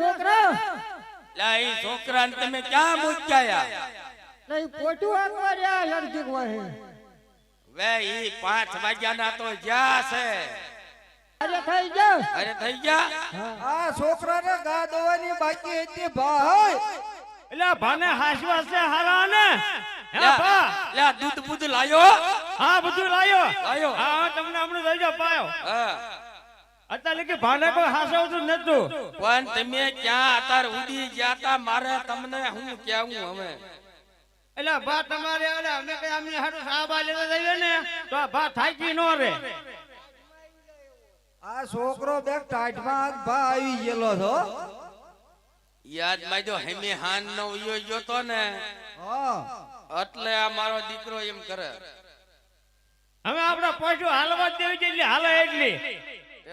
છોકરા. લા ઈ છોકરાને તમે ક્યાં મૂક્યા નહીં પોટું આંકવા રહ્યા લડકી વાહે. વે ઈ પાંચ વાગ્યાના તો જ્યાં છે. અરે થઈ જા અરે થઈ ગયા? આ છોકરાને ગા દોવાની બાકી હતી ભાઈ. એટલે ભાને હાસવા છે હારા ને હે ભા? લ્યા, દૂધ બૂધ લાયો? હા બધું લાયો. લાયો. હા હા, તમને હમણાં થઈ ગયો પાયો. હા. અત્યારે લગી ભાને કોઈ હાસવતું નતું. પણ તમે ક્યાં અત્યારે ઉડી ગયા તા મારે તમને હું કેવું હવે. એટલે ભા તમારે ઓલે અમે કઈ અમને હારું સાબા લેવા જઈએ ને તો આ ભા થાકી નો રે? આ છોકરો ટાઈટમાં ભા આવી ગયેલો છો. યાદ માજો હેમે હાન નો ઉયો ગયો તો ને એટલે આ મારો દીકરો એમ કરે. હવે આપડે પોઈશું હાલવા જ દેવી છે એટલે હાલે એટલી.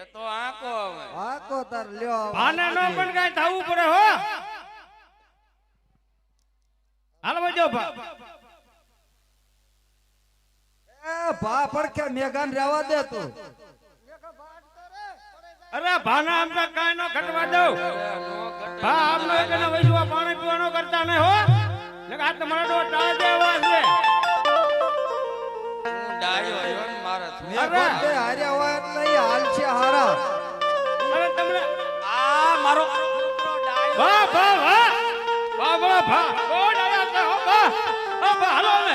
એ તો આંકો હવે. આંકો તાર લ્યો ભાને નો પણ કઈ થવું પડે હો. હાલ જો ભા. એ ભા પડખે મેઘાન રહેવા દે તું. અરે ભાના આમ તો કાંઈ નો ઘટવા દઉં. ભા આમનો એકને વૈસવા પાણી પીવાનો કરતા ને હો. આ તમારો ડોહ ટાળ દેવા છે. હું ડાયો આવ્યો ને મારે બે હાર્યા હારા અરે તમને આ મારો વાહ વાહ વાહ. વાહ વાહ વાહ. ઓ છે, હો, વાહ. ઓ હાલો ને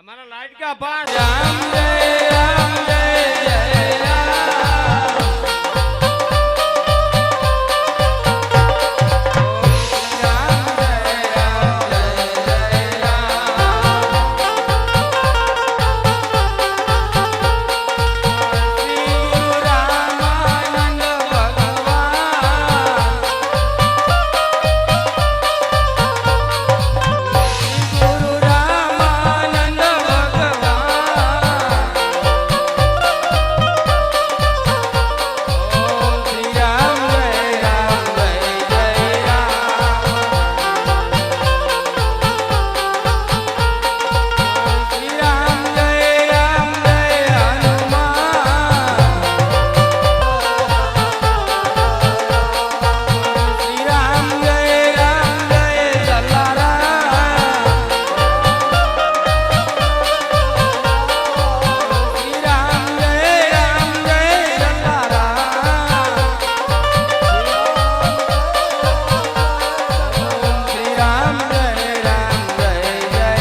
અમારા લાઈટ કા પાસ